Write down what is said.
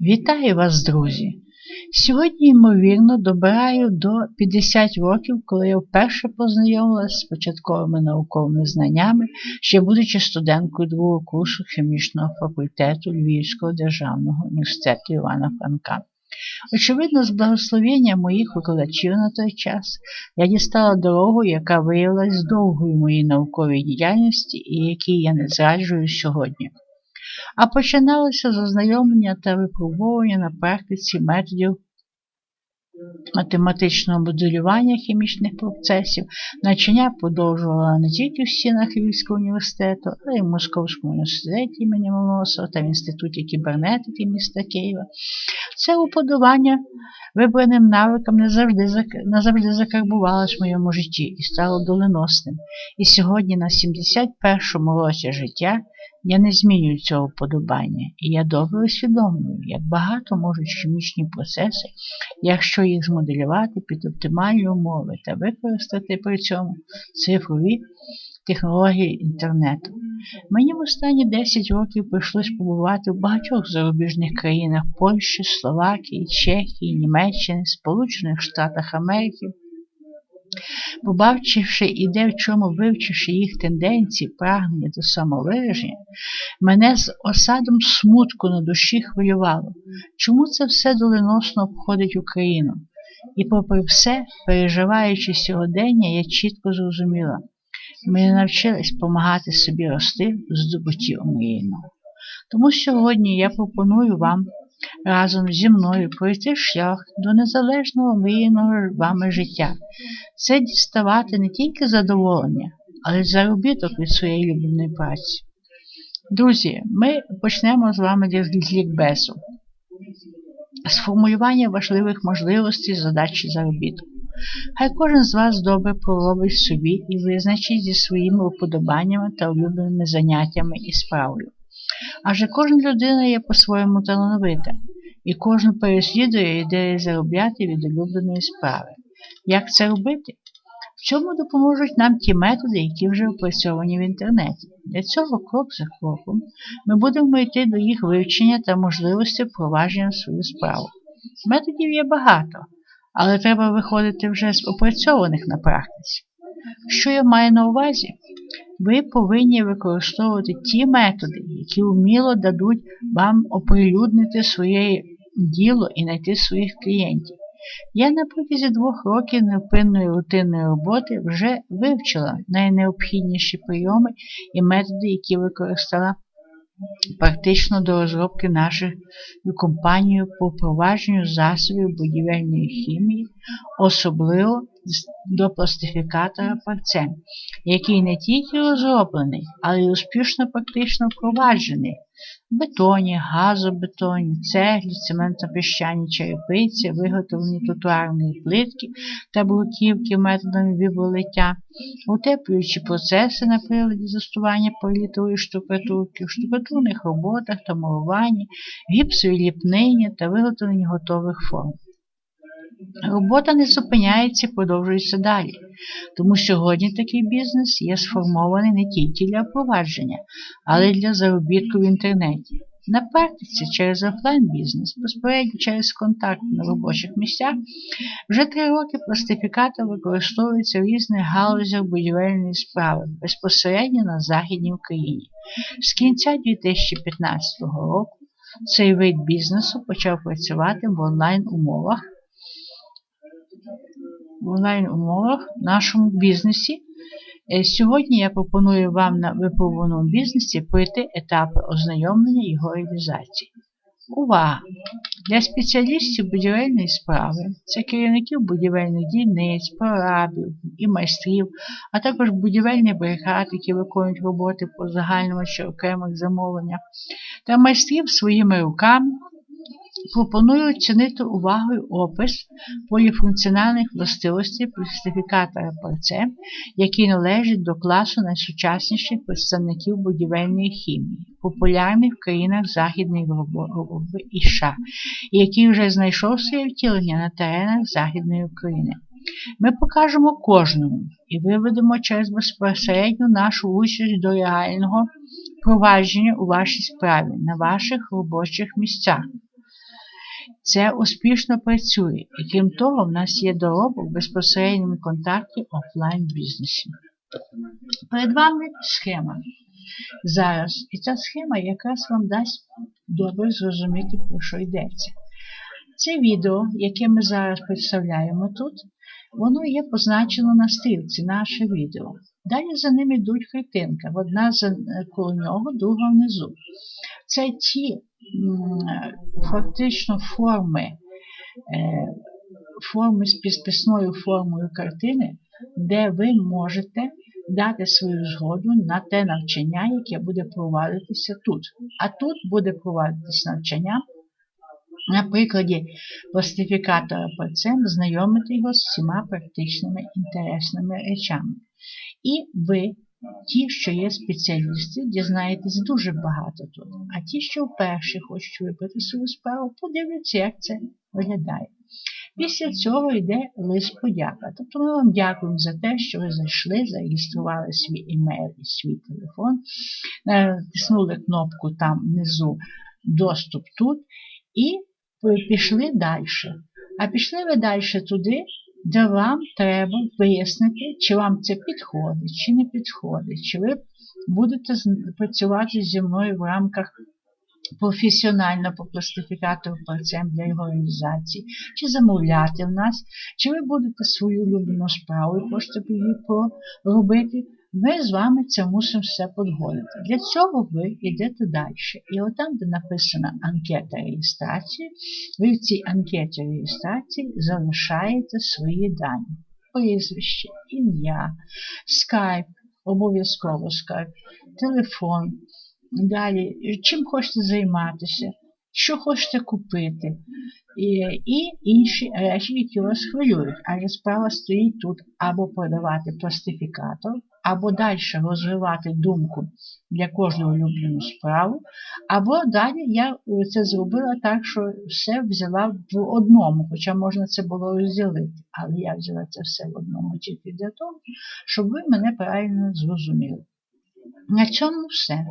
Вітаю вас, друзі! Сьогодні, ймовірно, добираю до 50 років, коли я вперше познайомилася з початковими науковими знаннями, ще будучи студенткою другого курсу хімічного факультету Львівського державного університету Івана Франка. Очевидно, з благословення моїх викладачів на той час я дістала дорогу, яка виявилась довгою моїй науковій діяльності і якій я не зраджую сьогодні а починалося з ознайомлення та випробовування на практиці методів математичного моделювання хімічних процесів, навчання продовжувала не тільки в стінах Львівського університету, але й в Московському університеті імені Ломоносова та в Інституті кібернетики міста Києва. Це уподобання вибраним навикам не завжди, назавжди закарбувалось в моєму житті і стало доленосним. І сьогодні, на 71-му році життя, я не змінюю цього вподобання, і я добре усвідомлюю, як багато можуть хімічні процеси, якщо їх змоделювати під оптимальні умови та використати при цьому цифрові технології інтернету. Мені в останні 10 років прийшлось побувати в багатьох зарубіжних країнах Польщі, Словакії, Чехії, Німеччини, Сполучених Штатах Америки. Побачивши і де в чому вивчивши їх тенденції, прагнення до самовираження, мене з осадом смутку на душі хвилювало, чому це все доленосно обходить Україну. І, попри все, переживаючи сьогодення, я чітко зрозуміла, ми навчились допомагати собі рости в здобутті омріяного. Тому сьогодні я пропоную вам разом зі мною пройти шлях до незалежного мрійного вами життя. Це діставати не тільки задоволення, але й заробіток від своєї любимої праці. Друзі, ми почнемо з вами з лікбесу. Сформулювання важливих можливостей задачі заробітку. Хай кожен з вас добре проробить собі і визначить зі своїми уподобаннями та улюбленими заняттями і справою. Адже кожна людина є по-своєму талановита, і кожен переслідує ідеї заробляти від улюбленої справи. Як це робити? В цьому допоможуть нам ті методи, які вже опрацьовані в інтернеті. Для цього крок за кроком ми будемо йти до їх вивчення та можливості впровадження в свою справу. Методів є багато, але треба виходити вже з опрацьованих на практиці. Що я маю на увазі? Ви повинні використовувати ті методи, які вміло дадуть вам оприлюднити своє діло і знайти своїх клієнтів. Я на протязі двох років невпинної рутинної роботи вже вивчила найнеобхідніші прийоми і методи, які використала практично до розробки нашої компанії по провадженню засобів будівельної хімії, особливо до пластифікатора парцем, який не тільки розроблений, але й успішно практично впроваджений бетоні, газобетоні, цеглі, цементно-піщані черепиці, виготовлені тротуарної плитки та бруківки методом віболиття, утеплюючі процеси на приладі застування політової штукатурки, в штукатурних роботах та малуванні, гіпсові ліпнині та виготовлені готових форм. Робота не зупиняється продовжується далі. Тому сьогодні такий бізнес є сформований не тільки для впровадження, але й для заробітку в інтернеті. На практиці через офлайн бізнес, безпосередньо через контакт на робочих місцях, вже три роки пластифікатор використовується в різних галузях будівельної справи безпосередньо на Західній Україні. З кінця 2015 року цей вид бізнесу почав працювати в онлайн умовах в онлайн-умовах в нашому бізнесі. Е, сьогодні я пропоную вам на випробуваному бізнесі пройти етапи ознайомлення його реалізації. Увага! Для спеціалістів будівельної справи, це керівників будівельних дільниць, прорабів і майстрів, а також будівельних бригад, які виконують роботи по загальному чи окремих замовленнях, та майстрів своїми руками Пропоную оцінити увагою опис поліфункціональних властивостей пластифікатора ПРЦ, який належить до класу найсучасніших представників будівельної хімії, популярних в країнах Західної Європи і США, який вже знайшов своє втілення на теренах Західної України. Ми покажемо кожному і виведемо через безпосередню нашу участь до реального провадження у вашій справі на ваших робочих місцях. Це успішно працює, і крім того, в нас є доробок в безпосередньому контакті офлайн бізнесі. Перед вами схема. Зараз. І ця схема якраз вам дасть добре зрозуміти, про що йдеться. Це відео, яке ми зараз представляємо тут, воно є позначено на стрілці, наше відео. Далі за ним йдуть картинки, одна коло нього, друга внизу. Це ті фактично форми, е, форми з підписною формою картини, де ви можете дати свою згоду на те навчання, яке буде провадитися тут. А тут буде провадитися навчання. На прикладі пластифікатора ПЦМ знайомити його з всіма практичними інтересними речами. І ви, ті, що є спеціалісти, дізнаєтесь дуже багато тут. А ті, що вперше хочуть вибрати свою справу, подивляться, як це виглядає. Після цього йде лист подяка. Тобто ми вам дякуємо за те, що ви зайшли, зареєстрували свій імейл і свій телефон, натиснули кнопку там внизу Доступ тут і пішли далі. А пішли ви далі туди, де вам треба вияснити, чи вам це підходить, чи не підходить, чи ви будете працювати зі мною в рамках професіонально по пластифікатору парцем для його реалізації, чи замовляти в нас, чи ви будете свою улюблену справу і хочете її поробити. Ми з вами це мусимо все подгодити. Для цього ви йдете далі. І отам, де написана анкета реєстрації, ви в цій анкеті реєстрації залишаєте свої дані. Прізвище, ім'я, скайп, обов'язково скайп, телефон. Далі, чим хочете займатися, що хочете купити, і інші речі, які вас хвилюють. Адже справа стоїть тут або продавати пластифікатор, або далі розвивати думку для кожного улюблену справу, або далі я це зробила так, що все взяла в одному, хоча можна це було розділити. Але я взяла це все в одному тільки для того, щоб ви мене правильно зрозуміли. На цьому все.